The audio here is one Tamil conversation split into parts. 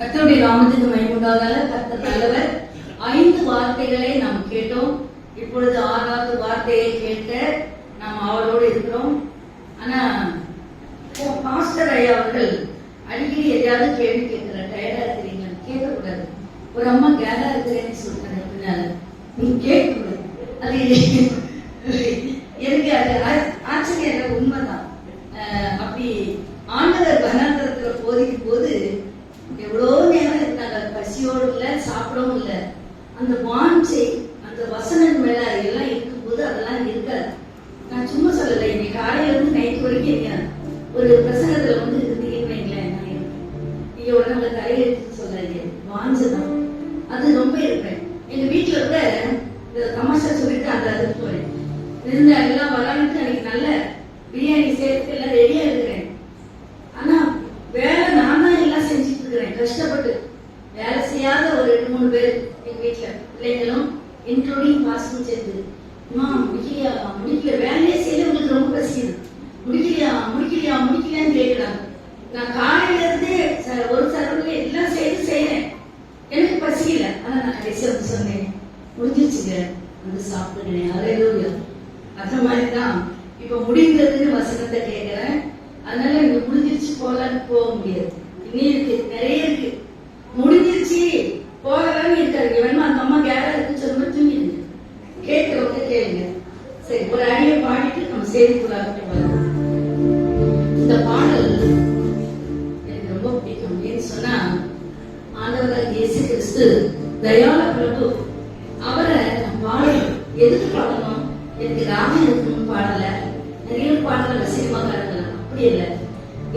கத்தருடைய நாமத்துக்கு மைமுண்டாக கத்த தலைவர் ஐந்து வார்த்தைகளை நாம் கேட்டோம். இப்பொழுது ஆறாவது வார்த்தையை கேட்க நாம் அவளோடு இருக்கிறோம். ஆனா பாஸ்டர் ஐயா அவர்கள் அடிக்கடி எதையாவது கேள்வி கேட்கிற டயர்டா இருக்கிறீங்க. கேட்கக்கூடாது. ஒரு அம்மா கேரா இருக்கிறேன்னு சொல்றாங்க பின்னால நீ கேட்கக்கூடாது. அது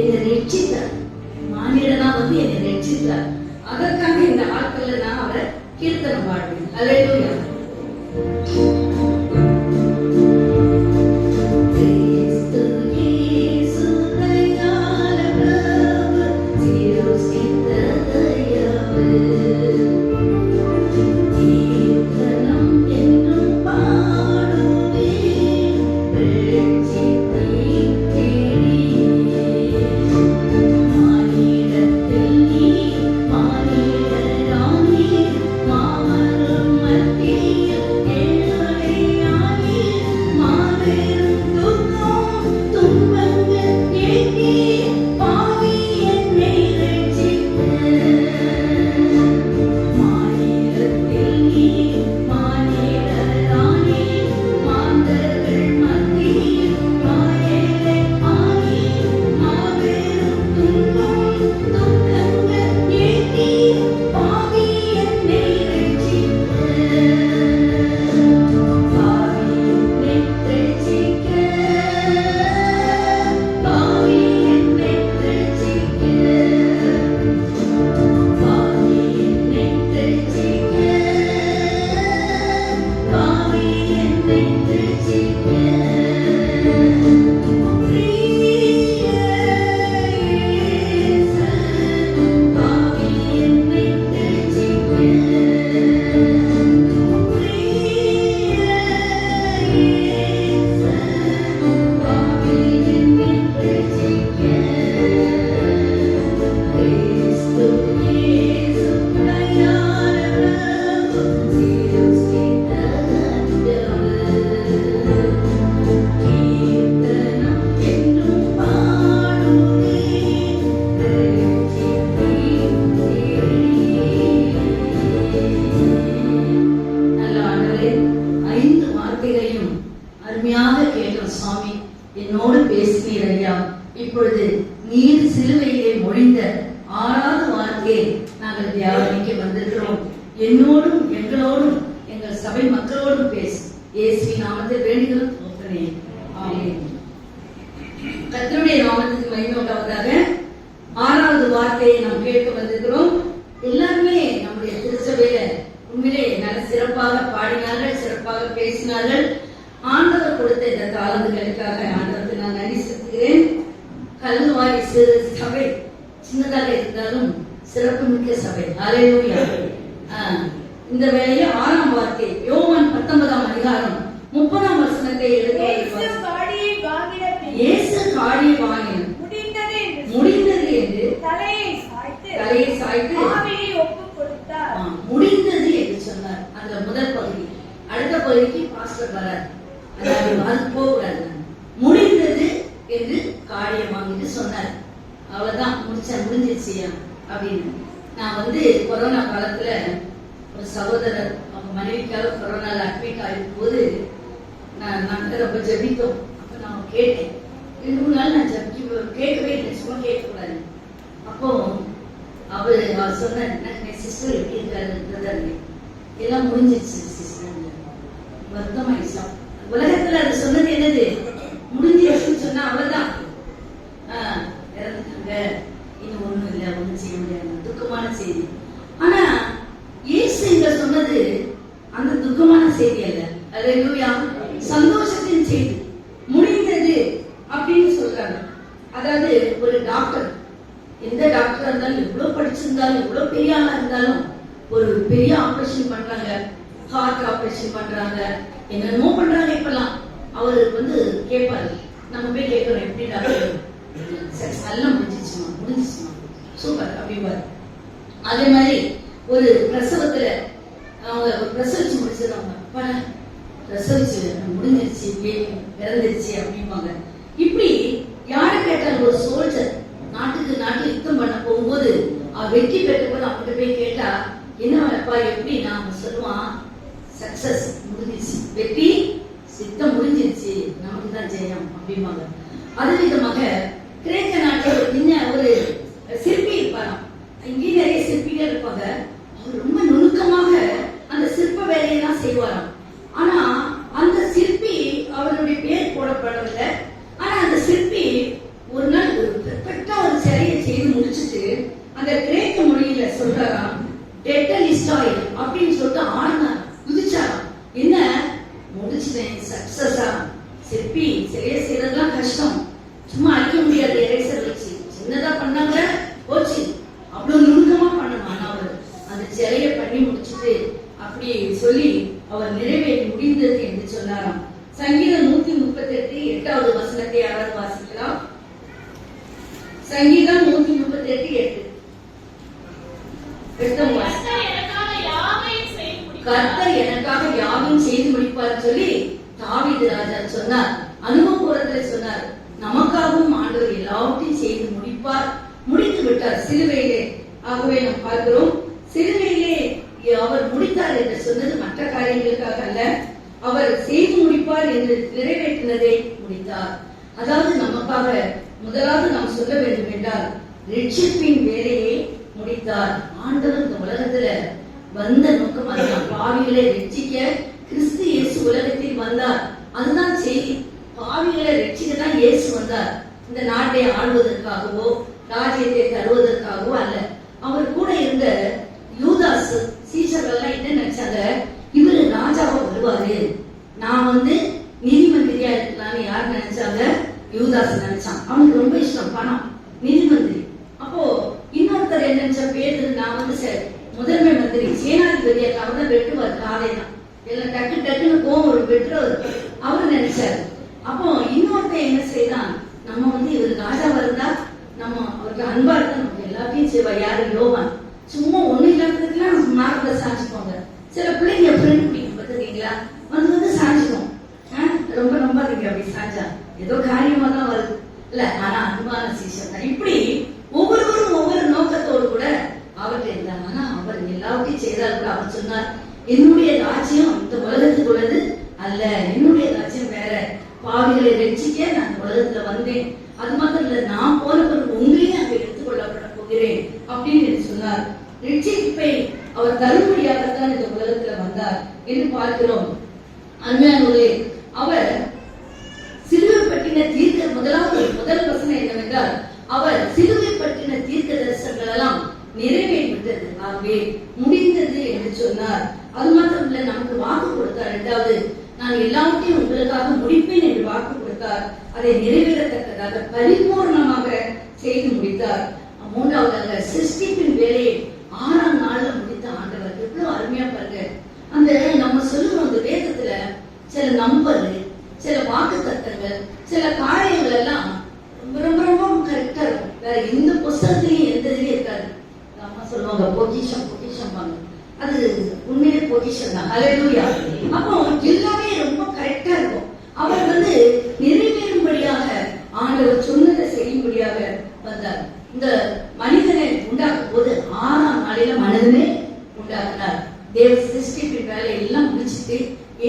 என்னை ரட்சித்தார் மானிடனா வந்து என்னை ரட்சித்தார் அதற்காக இந்த நாட்கள்ல நான் அவரை கீர்த்தனம் பாடுவேன் அலையிலூயா கத்தருடைய நாமத்துக்கு மகிமை ஆறாவது வார்த்தையை நாம் கேட்க வந்திருக்கிறோம். எல்லாருமே நம்முடைய திருச்சபையில உண்மையிலே நல்ல சிறப்பாக பாடினார்கள் சிறப்பாக பேசினார்கள். ஆண்டவர் கொடுத்த இந்த தாளந்துகளுக்காக ஆண்டவருக்கு நான் நன்றி செலுத்துகிறேன். கல்லுவாய் சிறு சபை சின்னதாக இருந்தாலும் சிறப்பு மிக்க சபை. அலையூயா இந்த வேலையை காரியவானில் முடிந்தது என்று தலையை சாய்த்து தலையை சாய்த்து? ஆவியை ஒப்பு கொடுத்தார். முடிந்தது என்று சொன்னார். அந்த முதல் பகுதி. அடுத்த பகுதிக்கு பாஸ்டர் வரார். அது போகக்கூடாது. முடிந்தது என்று காரியமாக என்று சொன்னார். அவ்வளவுதான். முடிச்ச முடிஞ்சிருச்சியா அப்படின்னு. நான் வந்து கொரோனா காலத்துல ஒரு சகோதரர் அவங்க மனைவிக்காக கொரோனால அட்மிட் ஆகும் போது நான் நாங்கள் ரொம்ப ஜெபித்தோம். அப்ப நான் கேட்டேன். ரெண்டு நாள் நான் ஜெபி கேட்கவே இல்லை சும்மா கேட்கக்கூடாது. அப்போ அவர் அவர் சொன்னார் என் சிஸ்டர் எப்படி இருக்காரு? எல்லாம் முடிஞ்சிச்சு சிஸ்டர் வருத்தமாயிடுச்சா. உலகத்தில் அதை சொன்னது என்னது முடிஞ்சிருச்சுன்னு சொன்னா அவ்வளவுதான் ஆஹ், இறந்துட்டாங்க இன்னும் ஒண்ணும் இல்ல ஒண்ணும் செய்ய முடியாது துக்கமான செய்தி ஆனா இயேசு இங்க சொன்னது அந்த துக்கமான செய்தி அல்ல அல்லேலூயா சந்தோஷத்தின் செய்தி முடிந்தது சொல்றாங்க. அதாவது ஒரு டாக்டர் எந்த டாக்டரா இருந்தாலும் எவ்வளவு படிச்சிருந்தாலும் எவ்வளவு பெரிய ஆளா இருந்தாலும் ஒரு பெரிய ஆபரேஷன் பண்றாங்க. ஹார்ட் ஆபரேஷன் பண்றாங்க. என்னென்னமோ பண்றாங்க இப்பெல்லாம். அவரு வந்து கேட்பாரு நம்ம போய் கேட்கறோம் எப்படி டாக்டர் சரி நல்லா முடிஞ்சிச்சுமா? முடிஞ்சிச்சுமா? சூப்பர் அப்படிம்பாரு. அதே மாதிரி ஒரு பிரசவத்துல அவங்க பிரசவிச்சு முடிச்சிருவாங்க. பிரசவிச்சு முடிஞ்சிருச்சு பிறந்துருச்சு அப்படிம்பாங்க. இப்படி யாரை கேட்டாலும் ஒரு சோல்ஜர் நாட்டுக்கு நாட்டு யுத்தம் பண்ண போகும்போது அவ வெற்றி பெற்ற போது அவங்ககிட்ட போய் கேட்டா என்ன அப்பா எப்படி நாம சொல்லுவான்? சக்சஸ் முடிஞ்சிருச்சு. வெற்றி சித்தம் முடிஞ்சிருச்சு. நமக்கு தான் ஜெயம் அப்படிம்பாங்க. அது விதமாக கிரேக்க நாட்டில் ஒரு ஒரு சிற்பி இருப்பாராம். இங்கே நிறைய சிற்பிகள் இருப்பாங்க. அவர் ரொம்ப நுணுக்கமாக அந்த சிற்ப வேலையெல்லாம் செய்வாராம். ஆனா அந்த சிற்பி அவருடைய பேர் போடப்படவில்லை. ஆனா அந்த சிற்பி ஒரு நாள் ஒரு பெர்ஃபெக்டா ஒரு சிலையை செய்து முடிச்சுட்டு அந்த கிரேக்க மொழியில சொல்றாராம் டெட்டலிஸ்டாயில் அப்படின்னு சொல்லிட்டு ஆடினார் குதிச்சாராம் என்ன முடிச்சிட்டேன் சக்சஸா சிற்பி சிலையை செய்யறதெல்லாம் கஷ்டம் சும்மா அழிக்க முடியாது எரேசர் வச்சு சின்னதா பண்ணாங்க போச்சு அவ்வளவு நுணுக்கமா பண்ணணும் அவர் அந்த சிலையை பண்ணி முடிச்சிட்டு அப்படி சொல்லி அவர் நிறைவேறி முடிந்தது என்று சொன்னாராம் சங்கீதம் நூத்தி முப்பத்தி எட்டு எட்டாவது வசனத்தை யாராவது வாசிக்கலாம் சங்கீதம் நூத்தி முப்பத்தி எட்டு. எட்டு. கர்த்தர் எனக்காக யாவையும் செய்து முடிப்பார். செய்து சொல்லி தாவீது ராஜா சொன்னார். அனுபவபுரத்துல சொன்னார். நமக்காகவும் ஆண்டவர் எல்லாவற்றையும் செய்து முடிப்பார். முடித்து விட்டார். சிலுவையிலே. ஆகவே நாம் பார்க்கிறோம் சிலுவையிலே அவர் முடித்தார் என்று சொன்னது மற்ற காரியங்களுக்காக அல்ல. அவர் செய்து முடிப்பார் என்று நிறைவேற்றினதை முடித்தார். அதாவது நமக்காக முதலாவது நாம் சொல்ல வேண்டும் என்றால் ரட்சிப்பின் வேலையை முடித்தார் ஆண்டவர் இந்த உலகத்துல வந்த நோக்கம் அதுதான். பாவிகளை ரட்சிக்க கிறிஸ்து இயேசு உலகத்தில் வந்தார். அதுதான் செய்தி. பாவிகளை ரட்சிக்க தான் இயேசு வந்தார். இந்த நாட்டை ஆள்வதற்காகவோ ராஜ்யத்தை தருவதற்காகவோ அல்ல. அவர் கூட இருந்த யூதாஸ் சீசர்கள் என்ன நினைச்சாங்க? இவரு ராஜாவா வருவாரு. நான் வந்து நீதிமந்திரியா இருக்கலாம்னு யார் நினைச்சாங்க? யூதாஸ் நினைச்சான். அவனுக்கு ரொம்ப இஷ்டம் பணம் நிதி மந்திரி. அப்போ இன்னொருத்தர் என்ன நினைச்ச பேரு நான் வந்து சார் முதன்மை மந்திரி சேனாதிபதி அவர் தான் வெட்டுவார் காலை தான் எல்லாம் டக்கு டக்குன்னு கோவம் ஒரு வெட்டுறவர் அவர் நினைச்சார். அப்போ இன்னொருத்தன் என்ன செய்தான் நம்ம வந்து இவர் ராஜாவா இருந்தா நம்ம அவருக்கு அன்பா இருந்தா நமக்கு எல்லாத்தையும் செய்வா. யாரு? யோவான். சும்மா ஒண்ணு இல்லாததுக்கெல்லாம் நம்ம மார்க்ல சாஞ்சுக்கோங்க. சில பிள்ளைங்க ஃப்ரெண்ட் பிடிக்கும் பார்த்துருக்கீங்களா? வந்து வந்து சாஞ்சுக்கும். ரொம்ப ரொம்ப நம்பாதீங்க அப்படி சாஞ்சா. ஏதோ காரியமா தான் வருது. இல்ல ஆனா அன்பான சீசன் தான். இப்படி ஒவ்வொருவரும் ஒவ்வொரு நோக்கத்தோடு கூட அவர்கிட்ட இருந்தாங்க ஆனா அவர் எல்லாவற்றையும் செய்தார் கூட அவர் சொன்னார் என்னுடைய ராஜ்யம் இந்த உலகத்துக்கு உள்ளது அல்ல. என்னுடைய ராஜ்யம் வேற. பாவிகளை ரட்சிக்க நான் உலகத்துல வந்தேன் அது மாத்திரம் இல்ல நான் போன பிறகு உங்களையும் அங்க எடுத்துக்கொள்ளப்பட போகிறேன் அப்படின்னு சொன்னார் ரட்சிப்பை அவர் தரும்படியாகத்தான் இந்த உலகத்துல வந்தார் என்று பார்க்கிறோம் அருமையானவர்களே அவர் சிலுவை பற்றின தீர்க்க முதலாவது முதல் வசனம் என்னவென்றால் அவர் சிலுவை பற்றின தீர்க்க தரிசனங்கள் எல்லாம் ஆகவே முடிந்தது என்று சொன்னார். அது மாத்திரம் இல்ல நமக்கு வாக்கு கொடுத்தார். இரண்டாவது நான் எல்லாவற்றையும் உங்களுக்காக முடிப்பேன் என்று வாக்கு கொடுத்தார். அதை நிறைவேறத்தக்கதாக பரிபூர்ணமாக செய்து முடித்தார். மூன்றாவதாக சிருஷ்டிப்பின் வேலையை ஆறாம் நாள்ல முடித்த ஆண்டவர். எவ்வளவு அருமையா பாருங்க. அந்த நம்ம சொல்லுவோம் அந்த வேதத்துல சில நம்பர் சில வாக்கு தத்தங்கள் சில காரியங்கள் எல்லாம் ரொம்ப ரொம்ப ரொம்ப கரெக்டா இருக்கும். வேற எந்த புஸ்தகத்திலையும் எந்த இதுலயும் இருக்காது. சொல்லுவாங்க பொசிஷன் பொசிஷன் பொக்கிஷம் அது உண்மையிலே பொசிஷன் தான். அலையூயா அப்போ எல்லாமே ரொம்ப கரெக்டா இருக்கும். அவர் வந்து நிறைவேறும்படியாக ஆண்டவர் சொன்னதை செய்யும்படியாக வந்தார். இந்த மனிதனை உண்டாக்கும் போது ஆறாம் நாளில மனிதனே உண்டாக்குனார். தேவ சிருஷ்டிப்பின் வேலை எல்லாம் முடிச்சிட்டு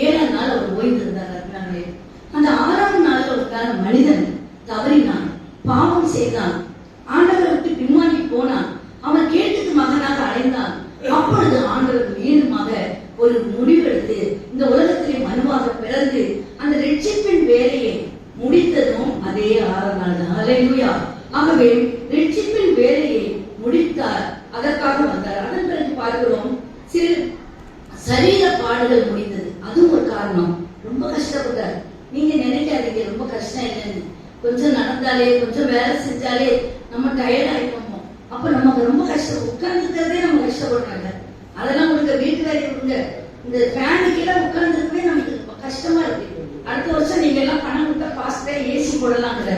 ஏழாம் நாள் அவர் ஓய்ந்திருந்தார் இருந்தார் அந்த ஆறாம் நாள் உண்டான மனிதன் தவறினான் பாவம் செய்தான். ஆண்டவர் விட்டு பின்வாங்கி போனான் அவன் கேட்டது மகனாக அடைந்தான் அப்பொழுது ஆண்டவர் மீண்டுமாக ஒரு முடிவெடுத்து இந்த உலகத்திலே மனுவாக பிறந்து அந்த ரட்சிப்பின் வேலையை முடித்ததும் அதே ஆறாம் நாள் தான் ஹalleluya. ஆகவே ரட்சிப்பின் வேலையை முடித்தார் அதற்காக வந்தார் அதன் பிறகு பார்க்கிறோம் சிறு சரீர பாடுகள் முடிந்தது அதுவும் ஒரு காரணம் ரொம்ப கஷ்டப்பட்டார் நீங்க நினைக்காதீங்க ரொம்ப கஷ்டம் இல்லைன்னு கொஞ்சம் நடந்தாலே கொஞ்சம் வேலை செஞ்சாலே நம்ம டயர்ட் ஆகிப்போம் அப்ப நமக்கு ரொம்ப கஷ்டம் உட்கார்ந்துக்கிறதே நம்ம கஷ்டப்படுறாங்க. அதெல்லாம் உங்களுக்கு வீட்டு வேலை கொடுங்க. இந்த ஃபேனு கீழே உட்கார்ந்துருக்கவே நமக்கு கஷ்டமா இருக்கு. அடுத்த வருஷம் நீங்க எல்லாம் பணம் கொடுத்தா பாஸ்டா ஏசி போடலாங்கிற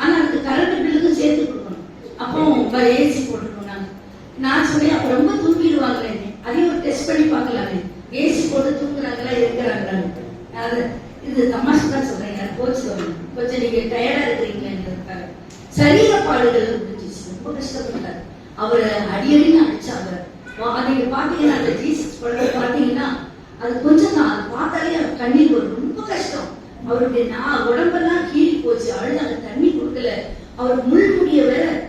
ஆனா அதுக்கு கரண்ட் பில்லுக்கும் சேர்த்து கொடுக்கணும். அப்போ ஏசி போட்டுக்கணும் நாங்க. நான் சொன்னேன் அப்ப ரொம்ப தூங்கிடுவாங்களே அதையும் ஒரு டெஸ்ட் பண்ணி பார்க்கலாமே. ஏசி போட்டு தூங்குறாங்களா இருக்கிறாங்களான்னு இது தமாஷ் தான் சொல்றேன் எனக்கு கொஞ்சம் நீங்க டயர்டா இருக்கிறீங்களேன்றதுக்காக சரீர பாடுகள் இருந்துச்சு ரொம்ப கஷ்டப்பட்டார். அவரை அடியடின்னு அடிச்சாங்க வா- நீங்க பாத்தீங்கன்னா அந்த ஜீசஸ் படத்தை பாத்தீங்கன்னா அது கொஞ்சம் தான் பார்த்தாலே அவர் கண்ணீர் வரும். ரொம்ப கஷ்டம். அவருடைய நான் உடம்பெல்லாம் கீறி போச்சு. அழுதாங்க தண்ணி கொடுக்கல. அவர் முள்முடிய வேற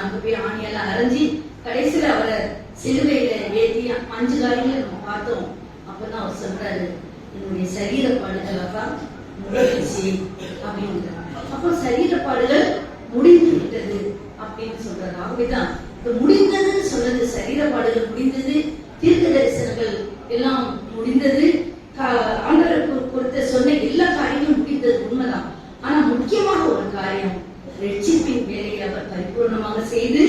அங்க போய் ஆணியெல்லாம் அரைஞ்சி கடைசியில அவரை சிலுவையில ஏத்தி அஞ்சு காலையில நம்ம பார்த்தோம். அப்பதான் அவர் சொல்றாரு என்னுடைய சரீர பாடுகள் தான் முடிஞ்சிச்சு அப்படின்னு அப்போ சரீர பாடுகள் முடிந்து விட்டது அப்படின்னு சொல்றாரு. ஆகவேதான் இப்ப முடிந்ததுன்னு சொன்னது சரீர பாடுகள் முடிந்தது தீர்க்க தரிசனங்கள் எல்லாம் முடிந்தது கா- ஆண்டவரை பொ- பொறுத்த சொன்ன எல்லா காரியங்களும் முடிந்தது உண்மைதான் ஆனா முக்கியமாக ஒரு காரியம் ரட்சிப்பின் வேலையை அவர் பரிபூர்ணமாக செய்து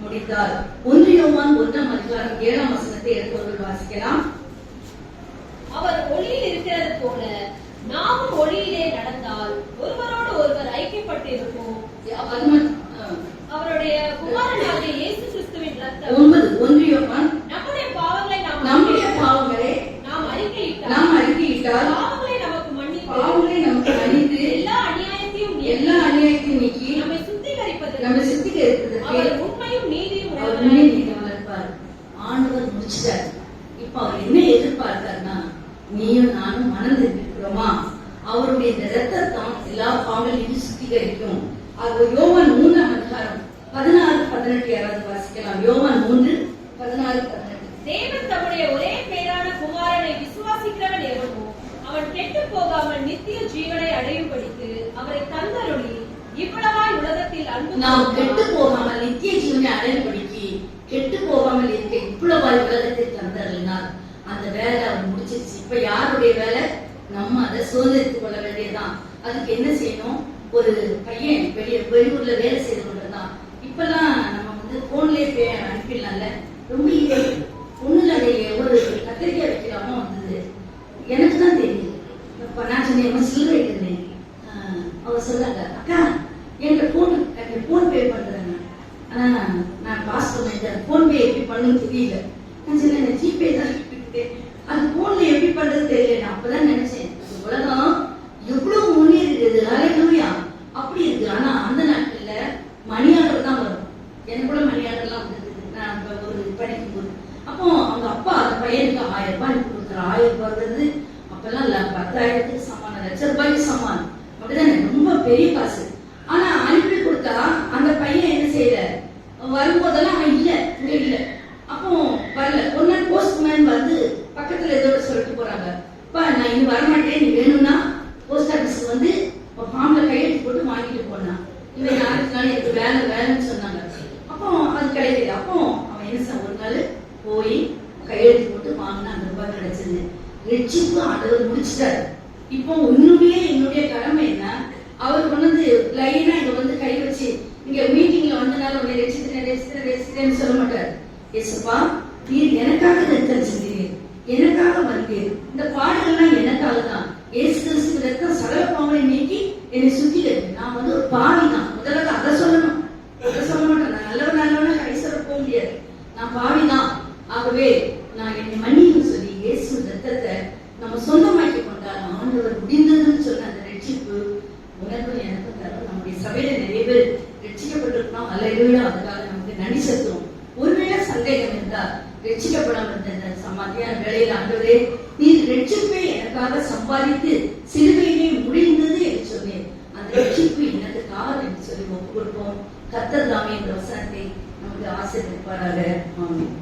முடித்தார் ஒன்று யோவான் ஒன்றாம் அதிகாரம் ஏழாம் வசனத்தை எடுத்தவர்கள் வாசிக்கலாம் அவர் ஒளியில் இருக்கிறது போல நாமும் ஒளியிலே நடந்தால் ஒருவரோடு ஒருவர் ஐக்கியப்பட்டிருப்போம் அது மட்டும், ஆ. அவருடைய குமாரனாகிய இயேசு கிறிஸ்துவின் ரத்தம் ஒன்பது ஒன்று யோவான் நம்முடைய பாவங்களை நாம் நம்முடைய பாவங்களை நாம் அறிக்கையிட்டால் நாம் அறிக்கையிட்டால் பாவங்களை நமக்கு மன்னித்து பாவங்களை நமக்கு மன்னித்து எல்லா அநியாயத்தையும் நீக்கி எல்லா அநியாயத்தையும் நீக்கி நம்மை சுத்திகரிப்பதற்கு நம்ம சித்திகரிப்பதற்கு அவர் உண்மையும் நீதியும் அவர் உள்ளவராய் உண்மையை நீதியுள்ளவர் இருப்பார். ஆண்டவர் முடிச்சிட்டார் இப்ப அவர் என்ன எதிர்பார்த்தார்னா நீயும் நானும் மனம் திரும்பிக்கிறோமா அவருடைய இந்த ரத்தத்தம் எல்லா பாவங்களையும் சுத்திகரிக்கும் அது யோவான் மூன்றாம் அதிகாரம் பதினாறு பதினெட்டு யாராவது வாசிக்கலாம் யோவான் மூன்று பதினாறு பதினெட்டு தேவன் தம்முடைய ஒரே பேரான குமாரனை விசுவாசிக்கிறவன் எவனோ அவன் கெட்டு போகாமல் நித்திய ஜீவனை அடையும்படிக்கு அவரை தந்தருளி இவ்வளவாய் உலகத்தில் அன்பு நாம். கெட்டு போகாமல் நித்திய ஜீவனை அடையும்படிக்கு கெட்டு போகாமல் இருக்க இவ்வளவாய் உலகத்தை தந்தருளினார். அந்த வேலை அவர் முடிச்சிருச்சு. இப்ப யாருடைய வேலை? நம்ம அதை சுதந்திரித்துக் கொள்ள வேண்டியதுதான். அதுக்கு என்ன செய்யணும்? ஒரு பையன் வெளிய வெளியூர்ல வேலை செய்து கொண்டிருந்தான். இப்பெல்லாம் நம்ம வந்து போன்லயே அனுப்பிடலாம்ல. ரொம்ப ஈஸி ஒண்ணுல ஒரு கத்திரிக்காய் வைக்கலாமோ வந்தது எனக்கு தான் தெரியும் இப்ப நான் சொன்னேன் சில்லறை வைக்கிறேன் ஆஹ் அவர் சொன்னாங்க அக்கா என்கிட்ட போன் எனக்கு போன் பே பண்றேங்க ஆனா நான் நான் பாஸ் பண்ணிட்டேன் போன் பே எப்படி பண்ணணும்னு தெரியல நான் சொன்னேன் எனக்கு ஜிபே தான் இருக்கு. அது போன்ல எப்படி பண்றது தெரியல நான் அப்பதான் நினைச்சேன் இந்த உலகம் எவ்வளவு முன்னேறி இருக்குது அலையா அப்படி இருக்கு ஆனா அந்த நாட்கள்ல மணி ஆர்டர் தான் வரும் எனக்கு கூட மணி ஆர்டர்லாம் வந்தது நான் அப்ப ஒரு படிக்கும் போது அப்போ அவங்க அப்பா அந்த பையனுக்கு ஆயிரம் ரூபாய் அனுப்பி கொடுத்தாரு ஆயிரம் ரூபாய்ன்றது அப்பெல்லாம் இல்ல பத்தாயிரத்துக்கு சமானம் லட்ச ரூபாய்க்கு சமானம் அப்படிதான் ரொம்ப பெரிய காசு ஆனா அனுப்பி கொடுத்தா அந்த பையன் என்ன செய்யல வரும்போதெல்லாம் அவன் இல்ல இங்க இல்ல அப்போ வரல ஒரு நாள் போஸ்ட்மேன் வந்து பக்கத்துல இதோட சொல்லிட்டு போறாங்க அப்பா நான் இங்க வரமாட்டேன் நீ வேணும்னா போஸ்ட் ஆபீஸ்க்கு வந்து ஃபார்ம்ல கையெழுத்து போட்டு வாங்கிட்டு போனான் இவன் நாளைக்கு நாள் எனக்கு வேலை வேலைன்னு சொன்னாங்க அப்போ அது கிடைக்கல அப்போ அவன் என்ன செய்ய ஒரு நாள் போய் கையெழுத்து போட்டு அந்த ரூபாய் கிடைச்சது. லட்சிப்பு ஆண்டவர் முடிச்சிட்டாரு. இப்போ இன்னுமே என்னுடைய கடமை என்ன? அவர் கொண்டு வந்து லைனா இங்க வந்து கை வச்சு இங்க மீட்டிங்ல வந்தனால உன்னை ரசிக்கிறேன் ரசிக்கிறேன் ரசித்தேன்னு சொல்ல மாட்டார். ஏசப்பா நீர் எனக்காக ரத்தம் எனக்காக வந்தீர் இந்த பாடல்கள்லாம் எனக்காக தான். ஏசு கிறிஸ்து ரத்தம் சகல பாவனை நீக்கி என்னை சுத்திகரித்து நான் வந்து ஒரு பாவி தான். முதல்ல அதை சொல்லணும். அதை சொல்ல மாட்டேன். நான் நல்லவன் நல்லவன கடைசியில் போக முடியாது. நான் பாவி தான். ஆகவே நான் என்னை மன்னியும் சொல்லி இயேசு நம்ம சொந்தமாக்கி கொண்டால் ஆண்டவர் முடிந்ததுன்னு சொன்ன அந்த ரட்சிப்பு உணர்வு எனக்கு தரும். நம்முடைய சபையில நிறைய பேர் ரட்சிக்கப்பட்டிருக்கோம் அல்லையா அதுக்காக நமக்கு நன்றி செலுத்துவோம். ஒருவேளை சந்தேகம் இருந்தால் ரட்சிக்கப்படாம இருந்த சமாதியான வேலையில் ஆண்டவரே நீ ரட்சிப்பை எனக்காக சம்பாதித்து சிலுவையிலே முடிந்தது என்று சொன்னேன். அந்த ரட்சிப்பு எனக்கு கால் என்று சொல்லி ஒப்பு கொடுப்போம் கத்தர் தாமே இந்த வசனத்தை நமக்கு ஆசீர்வதிப்பாராக. ஆமாம்